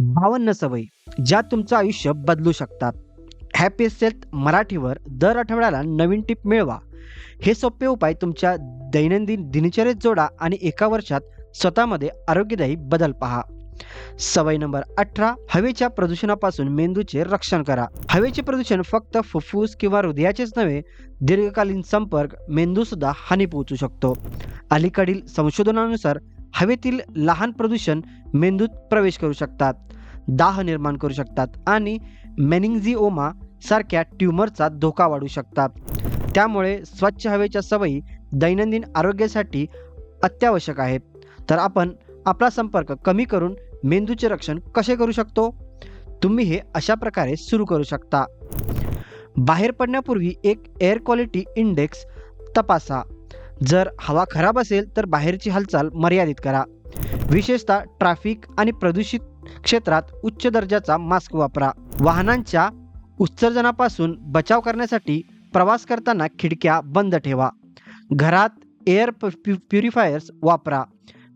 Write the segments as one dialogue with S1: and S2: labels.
S1: बावन्न सवयी ज्या तुमचं आयुष्य बदलू शकतात. हॅपी सेल्थ मराठीवर दर आठवड्याला नवीन टिप मिळवा. हे सोपे उपाय तुमच्या दैनंदिन दिनचर्येत जोडा आणि एका वर्षात स्वतःमध्ये आरोग्यदायी बदल पहा. सवय नंबर अठरा हवेच्या प्रदूषणापासून मेंदूचे रक्षण करा. हवेचे प्रदूषण फक्त फुफ्फुस किंवा हृदयाचेच नव्हे दीर्घकालीन संपर्क मेंदूसुद्धा हानी पोहोचू शकतो. अलीकडील संशोधनानुसार हवेतील लहान प्रदूषण मेंदूत प्रवेश करू शकतात दाह निर्माण करू शकतात आणि मेनिंगझिओमा सारख्या ट्यूमरचा धोका वाढू शकतात. त्यामुळे स्वच्छ हवेच्या सवयी दैनंदिन आरोग्यासाठी अत्यावश्यक आहेत. तर आपण आपला संपर्क कमी करून मेंदूचे रक्षण कसे करू शकतो? तुम्ही हे अशा प्रकारे सुरू करू शकता. बाहेर पडण्यापूर्वी एक एअर क्वालिटी इंडेक्स तपासा. जर हवा खराब असेल तर बाहेरची हालचाल मर्यादित करा. विशेषतः ट्रॅफिक आणि प्रदूषित क्षेत्रात उच्च दर्जाचा मास्क वापरा. वाहनांच्या उत्सर्जनापासून बचाव करण्यासाठी प्रवास करताना खिडक्या बंद ठेवा. घरात एअर प्युरिफायर्स वापरा.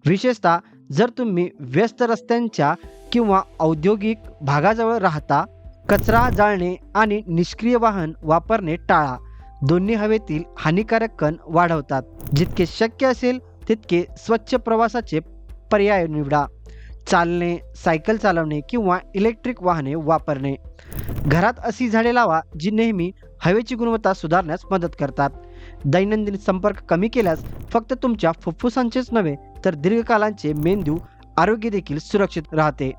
S1: विशेषतः जर तुम्ही व्यस्त रस्त्यांच्या किंवा औद्योगिक भागाजवळ राहता कचरा जाळणे आणि निष्क्रिय वाहन वापरणे टाळा. दोन्ही हवेतील हानिकारक कण वाढवतात. जितके शक्य असेल तितके स्वच्छ प्रवासाचे पर्याय निवडा. चालणे सायकल चालवणे किंवा इलेक्ट्रिक वाहने वापरणे. घरात अशी झाडे लावा जी नेहमी हवेची गुणवत्ता सुधारण्यास मदत करतात. दैनंदिन संपर्क कमी केल्यास फक्त तुमच्या फुफ्फुसांचेच नव्हे तर दीर्घकालांचे मेंदू आरोग्य देखील सुरक्षित राहते.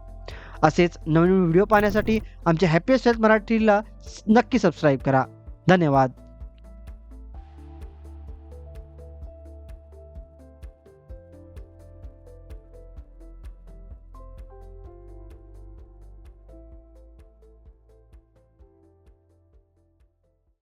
S1: असेच नवीन व्हिडिओ पाहण्यासाठी आमच्या हॅपी हेल्थ मराठीला नक्की सबस्क्राईब करा. धन्यवाद.